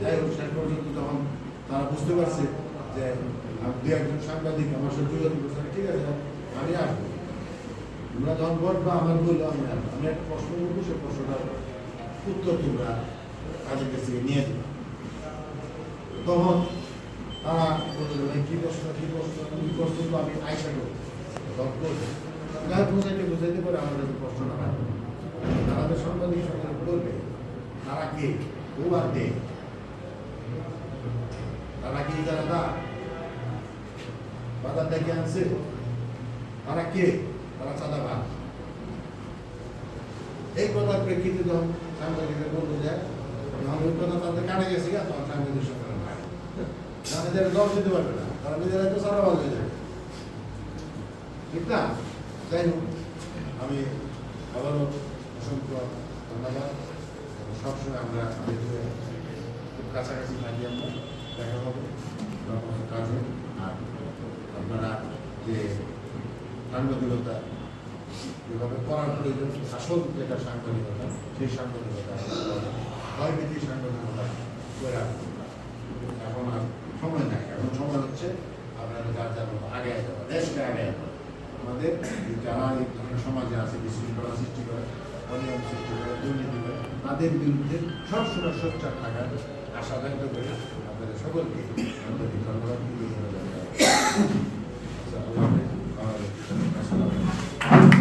যাই হোক শেষ পর্যন্ত তখন তারা বুঝতে পারছে যে দু একজন সাংবাদিক, আমার সাথে যোগাযোগ ঠিক আছে, আমি আসব। তোমরা যখন বলবা আমার বলল আমি আসব। আমি একটা প্রশ্ন করব, সে প্রশ্নটার উত্তর তোমরা কাজের কাছ নিয়ে দেবে তখন তারা বলল কী প্রশ্ন কী প্রশ্ন কী প্রশ্ন তো আমি আয়সা করব। তখন করব যাই বুঝাইতে বুঝাইতে পারে আমাদের প্রশ্নটা হয় আমাদের সাংবাদিক সঙ্গে বলবে, তারা কে? ও আর তারা কি? যারা দা বাজার ডেকে আনছে তারা কে তারা চাঁদা ভাগ এই কথার প্রেক্ষিতে যখন সাংবাদিকরা বলল যে যখন ওই কথা তাদের কানে গেছে গা তখন সাংবাদিক সরকার তারা নিজেরা জবাব দিতে পারবে না তারা নিজেরা তো বাজ হয়ে যাবে ঠিক না যাই হোক আমি আবারও অসংখ্য ধন্যবাদ সবসময় আমরা খুব কাছাকাছি থাকি আমরা দেখা হবে। আর আপনারা যে সাংবাদিকতা যেভাবে করার প্রয়োজন, আসল যেটা সাংবাদিকতা, সেই সাংবাদিকতা ভয়ভীতি সাংবাদিকতা করে। এখন আর সময় নাই। এখন সময় হচ্ছে আপনারা যার যার আগে যাওয়া দেশকে আগে আমাদের যারা এই সমাজে আছে, বিশৃঙ্খলা সৃষ্টি করে, অনিয়ম সৃষ্টি করে, দুর্নীতি তাদের বিরুদ্ধে সবসময় সোচ্চার থাকার আশা ব্যক্ত করে আপনাদের সকলকে আন্তরিক ধন্যবাদ।